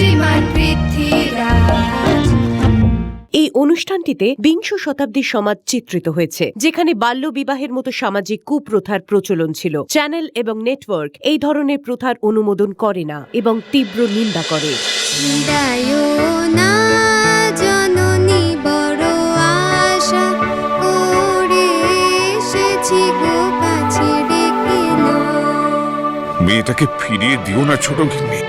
শ্রীমান পৃথ্বীরাজ। এই অনুষ্ঠানটিতে বিংশ শতাব্দীর সমাজ চিত্রিত হয়েছে যেখানে বাল্য বিবাহের মতো সামাজিক কুপ্রথার প্রচলন ছিল। চ্যানেল এবং নেটওয়ার্ক এই ধরনের প্রথার অনুমোদন করে না এবং তীব্র নিন্দা করে। না জননী বড় আশা করে এসেছি গো কাছে ডেকে নাও। মেয়েটাকে ফিরিয়ে দিও না ছোট গিন্নি।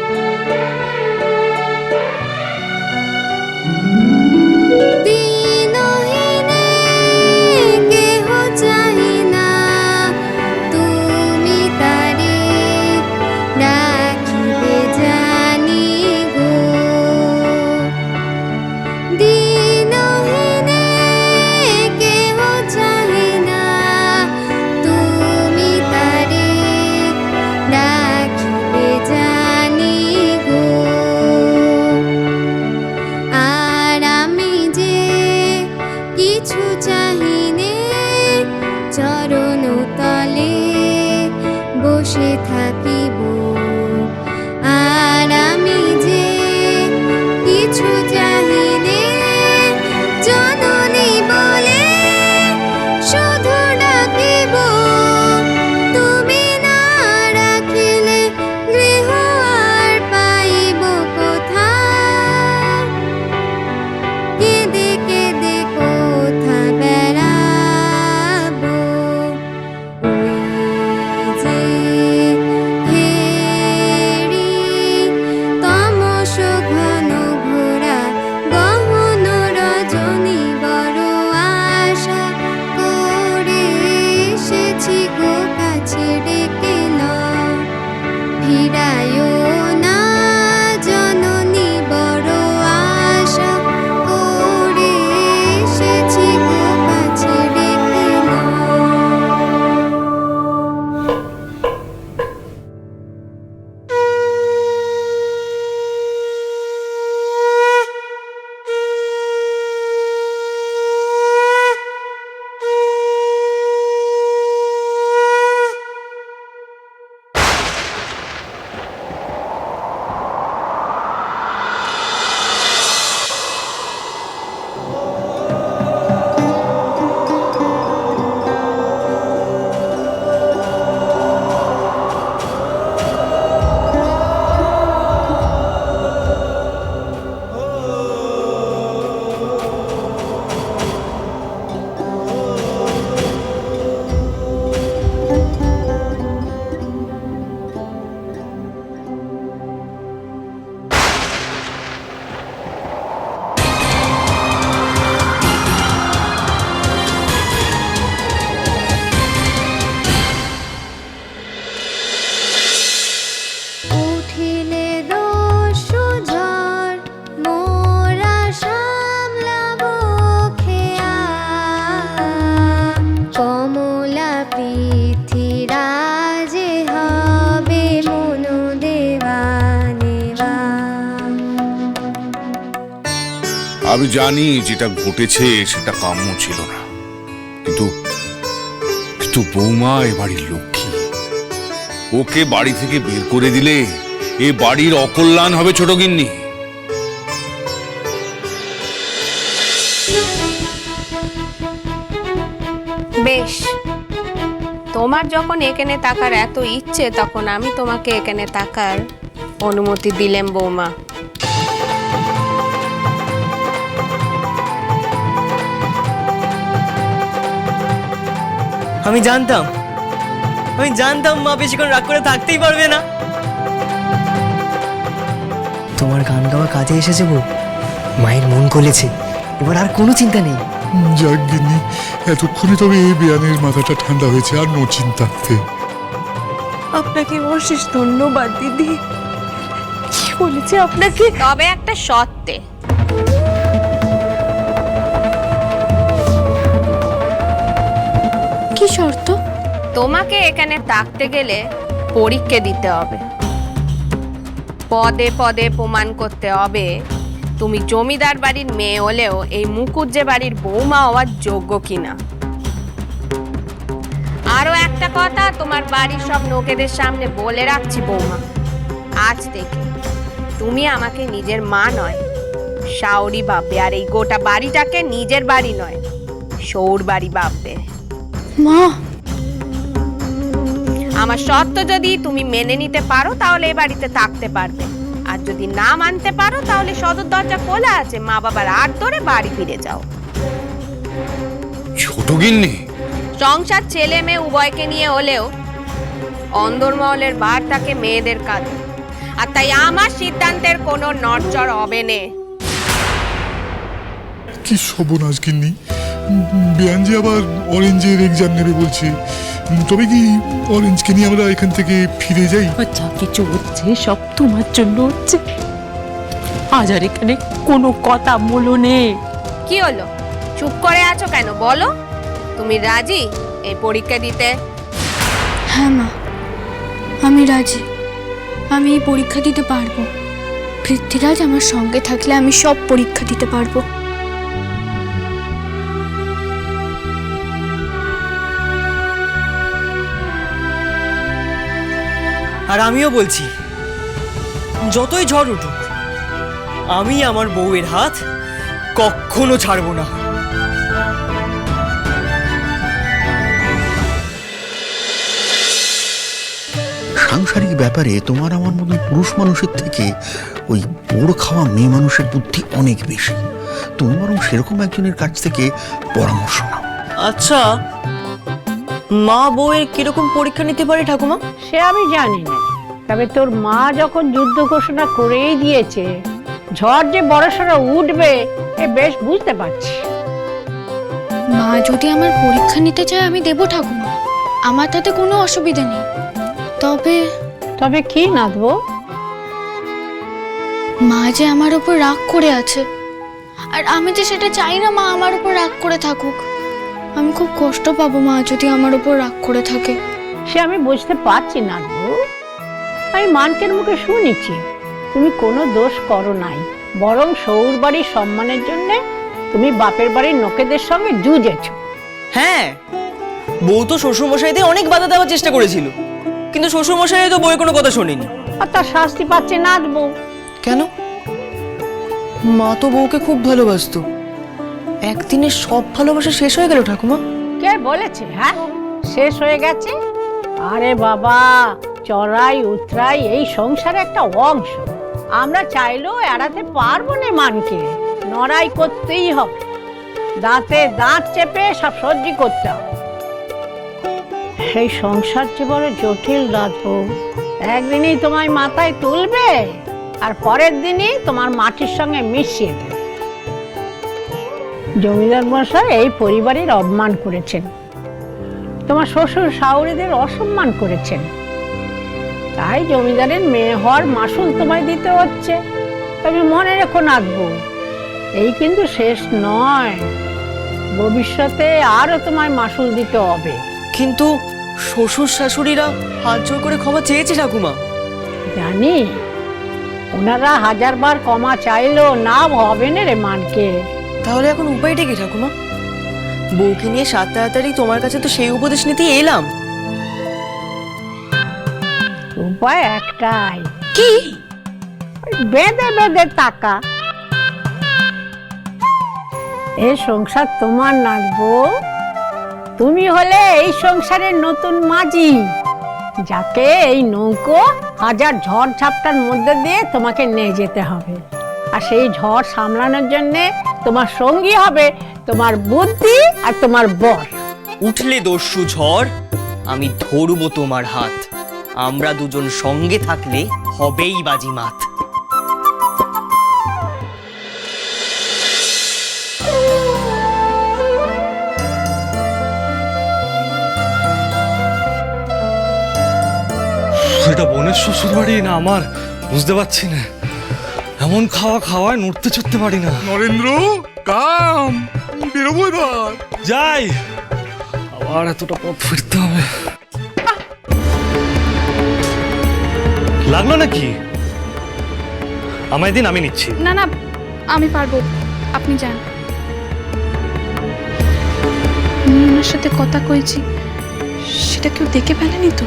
আমি জানি যেটা ঘটেছে, সেটা কাম্য ছিল না। কিন্তু কিন্তু বৌমা এ বাড়ির লক্ষ্মী। ওকে বাড়ি থেকে বের করে দিলে এ বাড়ির অকল্যাণ হবে ছোট গিন্নি। বেশ। তোমার যখন এখানে তাকার এত ইচ্ছে, তখন আমি তোমাকে এখানে তাকার অনুমতি দিলেম বৌমা। আমি জানতাম। আমি জানতাম মা বেশিক্ষণ রাগ করে থাকতেই পারবে না। তোমার গান গাওয়া কাজে এসেছে বউ। মায়ের মন গলেছে। এবার আর কোনো চিন্তা নেই। যাক গিন্নি এতক্ষণে তবে এই বিয়ানের মাথাটা ঠান্ডা হয়েছে আর নো চিন্তাতে। আপনাকে অশেষ ধন্যবাদ দিদি। কি বলেছে আপনাকে? তবে একটা শর্তে। কি শর্ত? তোমাকে এখানে থাকতে গেলে পরীক্ষা দিতে হবে। পদে পদে প্রমাণ করতে হবে। তুমি জমিদার বাড়ির মেয়ে হলেও এই মুকুজ্জে বাড়ির বৌমা হওয়ার যোগ্য কিনা। আরও একটা কথা, তোমার বাড়ির সব লোকেদের সামনে বলে রাখছি বৌমা। আজ থেকে তুমি আমাকে নিজের মা নয় শাওরি ভাববে আর এই গোটা বাড়িটাকে নিজের বাড়ি নয়, সৌর বাড়ি ভাববে মা। আমার শর্ত যদি তুমি মেনে নিতে পারো তাহলে এই বাড়িতে থাকতে পারবে। আর যদি না মানতে পারো তাহলে সদর দরজা খোলা আছে মা বাবার আট ধরে বাড়ি ফিরে যাও। ছোট গিন্নি। সংসার ছেলে মেয়ে উভয়কে নিয়ে হলেও অন্দরমহলের ভার থাকে মেয়েদের কাঁধে। আর তাই আমার সিদ্ধান্তের কোনো নড়চড় হবে না। কি সর্বনাশ গিন্নি। বিয়ানজি আবার অরেঞ্জের এক্সাম নেবে বলছে। তবে কি অরেঞ্জকে নিয়ে আমরা এখান থেকে ফিরে যাই? যা কিছু হচ্ছে সব তোমার জন্য হচ্ছে। আজ আর এখানে কোনো কথা বলো নেই কি হলো? চুপ করে আছো কেন? বলো। তুমি রাজি এই পরীক্ষা দিতে? হ্যাঁ মা আমি রাজি। আমি এই পরীক্ষা দিতে পারব। পৃথ্বীরাজ আমার সঙ্গে থাকলে আমি সব পরীক্ষা দিতে পারব। আর আমিও বলছি যতই ঝড় উঠুক আমি আমার বউয়ের হাত কখনো ছাড়বো না। সাংসারিক ব্যাপারে তোমার আমার মতন পুরুষ মানুষের থেকে ওই পোড় খাওয়া মেয়ে মানুষের বুদ্ধি অনেক বেশি। তুমি বরং সেরকম একজনের কাছ থেকে পরামর্শ নাও। আচ্ছা মা বউয়ের কীরকম পরীক্ষা নিতে পারে ঠাকুমা? সে আমি জানি না। তবে তোর মা যখন যুদ্ধ ঘোষণা করেই দিয়েছে ঝড় যে বড়সড় উঠবে এ বেশ বুঝতে পারছি। মা যদি আমার পরীক্ষা নিতে চায় আমি দেবো ঠাকুমা। আমার তাতে কোনো অসুবিধা নেই। তবে তবে কি নাদবো মা যে আমার উপর রাগ করে আছে আর আমি যে সেটা চাই না মা আমার উপর রাগ করে থাকুক। আমি খুব কষ্ট পাবো মা যদি আমার উপর রাগ করে থাকে। সে আমি বুঝতে পারছি নাদবো আমি মানকের মুখে শুনেছি তুমি কোনো দোষ করো নাই বরং সৌর বাড়ির সম্মানের জন্য তুমি বাপের বাড়ির লোকেদের সঙ্গে জুঝেছো হ্যাঁ বউ তো শ্বশুরমশাইতে অনেক বাধা দেওয়ার চেষ্টা করেছিল কিন্তু শ্বশুরমশাই তো বউয়ের কোনো কথা শোনেনি। আর তার শাস্তি পাচ্ছে না বউ। কেন? মা তো বউকে খুব ভালোবাসতো। একদিনে সব ভালোবাসা শেষ হয়ে গেল ঠাকুমা। কে বলেছে হ্যাঁ? শেষ হয়ে গেছে? আরে বাবা চড়াই, উতরাই, এই সংসারে একটা অংশ। আমরা চাইলেও এড়াতে পারব না মানকে। নড়াই করতেই হবে। দাঁতে দাঁত চেপে সব সহ্য করতে হবে। সেই সংসার যে বড় জটিল রাখব একদিনই তোমায় মাথায় তুলবে আর পরের দিনই তোমার মাটির সঙ্গে মিশিয়ে দেবে। জমিদার মশাই এই পরিবারের অপমান করেছেন। তোমার শ্বশুর শাওরিদের অসম্মান করেছেন। তাই জমিদারের মেয়ে হওয়ার মাসুল তোমায় দিতে হচ্ছে। তবে মনে রেখো নাচবো এই কিন্তু শেষ নয়। ভবিষ্যতে আরও তোমায় মাসুল দিতে হবে। কিন্তু শ্বশুর শাশুড়িরা হাত জোর করে ক্ষমা চেয়েছে ঠাকুমা। জানি ওনারা হাজারবার কমা চাইলেও না হবে না রে মানকে। তাহলে এখন উপায়টা কি ঠাকুমা? বউকে নিয়ে সাত তাড়াতাড়ি তোমার কাছে তো সেই উপদেশ নিতে এলাম। উপায় একটাই কি বেঁধে বেঁধে টাকা এই সংসার তোমার নাচবো তুমি হলে এই সংসারের নতুন মাঝি যাকে এই নৌকো হাজার ঝড় ঝাপটার মধ্যে দিয়ে তোমাকে নিয়ে যেতে হবে। আর সেই ঝড় সামলানোর জন্য তোমার সঙ্গী হবে তোমার বুদ্ধি আর তোমার বর। উঠলে দস্যু ঝড় আমি ধরবো তোমার হাত। আমরা দুজন সঙ্গে থাকলে হবেই বাজিমাত। এটা বোনের শ্বশুর বাড়ি না আমার? বুঝতে পারছি না। এমন খাওয়া খাওয়ায় নড়তে চড়তে পারি না। নরেন্দ্র কাম বেরোবো এবার। যাই। আবার এতটা পথ ফিরতে হবে। লাগল নাকি? আমায় দিন আমি নিচ্ছি। না না আমি পারব। আপনি যান। আমি ওনার সাথে কথা কইছি সেটা কেউ দেখে ফেলেনি তো?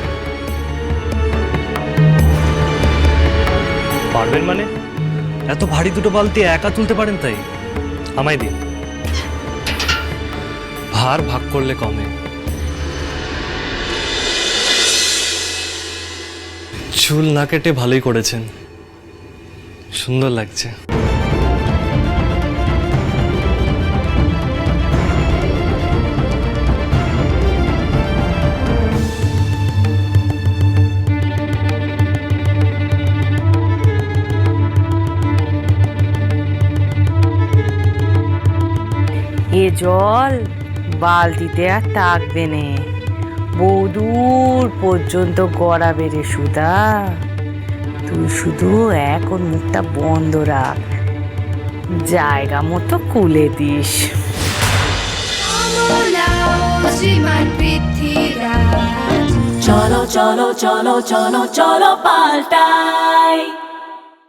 পারবেন মানে? এত ভারী দুটো বালতি একা তুলতে পারেন তাই? আমায় দিন। ভার ভাগ করলে কমে। চুল না কেটে ভালোই করেছেন। সুন্দর লাগছে। এ জল বালতিতে আর থাকবে নে। বহুদূর পর্যন্ত গড়াবে রে সুদা তুই শুধু এখন মুখটা বন্ধ রাখ। জায়গা মতো কুলে দিস। চলো চলো চলো চলো চলো, পাল্টাই।